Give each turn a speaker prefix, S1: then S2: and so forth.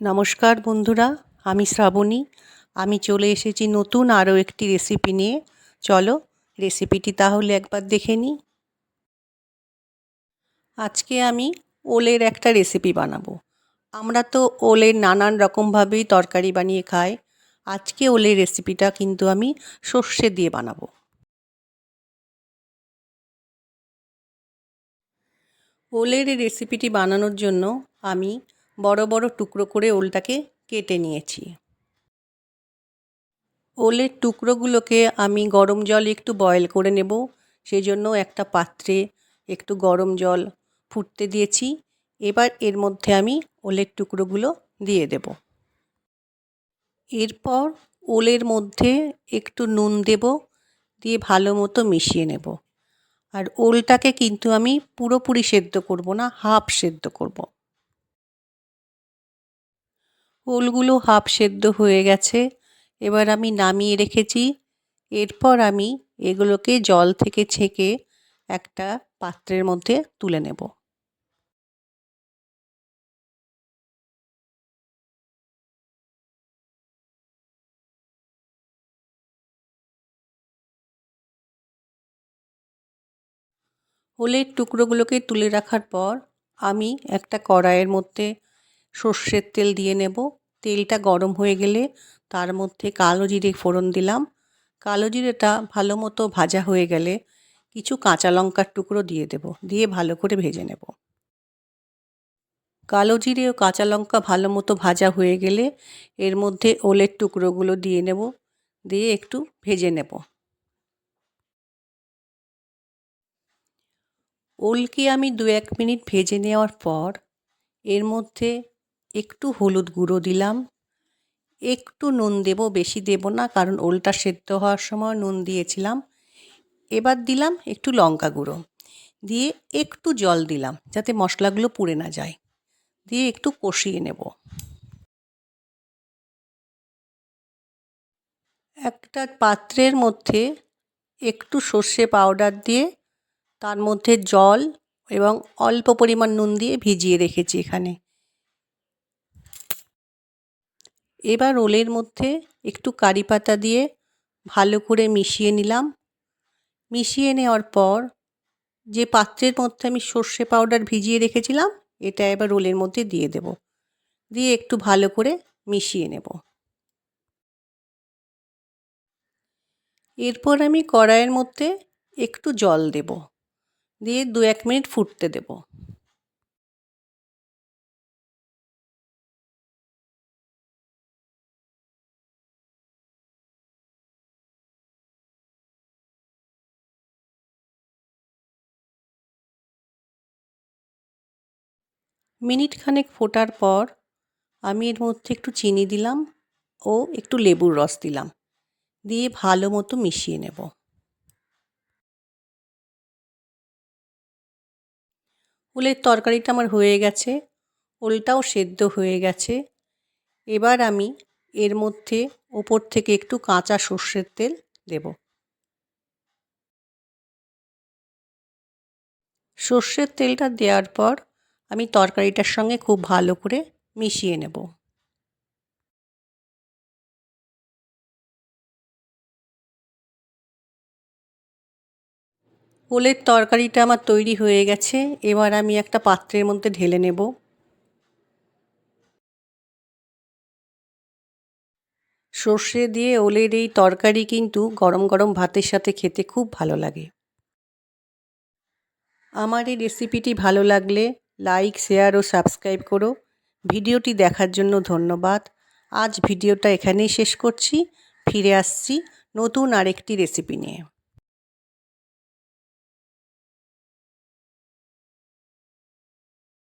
S1: নমস্কার বন্ধুরা, আমি শ্রাবণী। আমি চলে এসেছি নতুন আরও একটি রেসিপি নিয়ে। চলো রেসিপিটি তাহলে একবার দেখে নিই। আজকে আমি ওলের একটা রেসিপি বানাবো। আমরা তো ওলের নানান রকমভাবেই তরকারি বানিয়ে খাই। আজকে ওলের রেসিপিটা কিন্তু আমি সর্ষে দিয়ে বানাবো। ওলের রেসিপিটি বানানোর জন্য আমি বড় বড় টুকরো করে ওলটাকে কেটে নিয়েছি। ওলের টুকরোগুলোকে আমি গরম জল একটু বয়েল করে নেব সেই জন্য একটা পাত্রে একটু গরম জল ফুটতে দিয়েছি। এবার এর মধ্যে আমি ওলের টুকরোগুলো দিয়ে দেব। এরপর ওলের মধ্যে একটু নুন দেব, দিয়ে ভালো মতো মিশিয়ে নেব। আর ওলটাকে কিন্তু আমি পুরোপুরি সেদ্ধ করব না, হাফ সেদ্ধ করব। ওলগুলো হাফ সেদ্ধ হয়ে গেছে। এবার আমি নামিয়ে রেখেছি। এরপর আমি এগুলোকে জল থেকে ছেঁকে একটা পাত্রের মধ্যে তুলে নেব। ওলের টুকরোগুলোকে তুলে রাখার পর আমি একটা কড়াইয়ের মধ্যে সর্ষের তেল দিয়ে নেব। তেলটা গরম হয়ে গেলে তার মধ্যে কালো জিরে ফোড়ন দিলাম। কালো জিরেটা ভালো মতো ভাজা হয়ে গেলে কিছু কাঁচা লঙ্কার টুকরো দিয়ে দেব, দিয়ে ভালো করে ভেজে নেব। কালো জিরে ও কাঁচা লঙ্কা ভালো মতো ভাজা হয়ে গেলে এর মধ্যে ওলের টুকরোগুলো দিয়ে নেব, দিয়ে একটু ভেজে নেব। ওলকে আমি দু এক মিনিট ভেজে নেওয়ার পর এর মধ্যে একটু হলুদ গুঁড়ো দিলাম। একটু নুন দেব, বেশি দেব না, কারণ ওলটা সেদ্ধ হওয়ার সময় নুন দিয়েছিলাম। এবার দিলাম একটু লঙ্কা গুঁড়ো। দিয়ে একটু জল দিলাম, যাতে মশলাগুলো পুড়ে না যায়। দিয়ে একটু কষিয়ে নেব। একটা পাত্রের মধ্যে একটু সর্ষে পাউডার দিয়ে তার মধ্যে জল এবং অল্প পরিমাণ নুন দিয়ে ভিজিয়ে রেখেছি এখানে। এবার ওলের মধ্যে একটু কারি পাতা দিয়ে ভালো করে মিশিয়ে নিলাম। মিশিয়ে নেওয়ার পর যে পাত্রের মধ্যে আমি সর্ষে পাউডার ভিজিয়ে রেখেছিলাম, এটা এবার রোলের মধ্যে দিয়ে দেব। দিয়ে একটু ভালো করে মিশিয়ে নেব। এরপর আমি কড়াইয়ের মধ্যে একটু জল দেব। দিয়ে দু এক মিনিট ফুটতে দেবো। মিনিট খানেক ফোটার পর আমি এর মধ্যে একটু চিনি দিলাম ও একটু লেবুর রস দিলাম। দিয়ে ভালো মতো মিশিয়ে নেব। ওলের তরকারিটা আমার হয়ে গেছে ওলটাও সেদ্ধ হয়ে গেছে। এবার আমি এর মধ্যে ওপর থেকে একটু কাঁচা সর্ষের তেল দেব। সর্ষের তেলটা দেওয়ার পর আমি তরকারিটার সঙ্গে খুব ভালো করে মিশিয়ে নেব। ওলের তরকারিটা আমার তৈরি হয়ে গেছে, এবার আমি একটা পাত্রের মধ্যে ঢেলে নেব। সর্ষে দিয়ে ওলের এই তরকারি কিন্তু গরম গরম ভাতের সাথে খেতে খুব ভালো লাগে। আমার এই রেসিপিটি ভালো লাগলে লাইক, শেয়ার ও সাবস্ক্রাইব করো। ভিডিওটি দেখার জন্য ধন্যবাদ। আজ ভিডিওটা এখানেই শেষ করছি। ফিরে আসছি নতুন আরেকটি রেসিপি নিয়ে।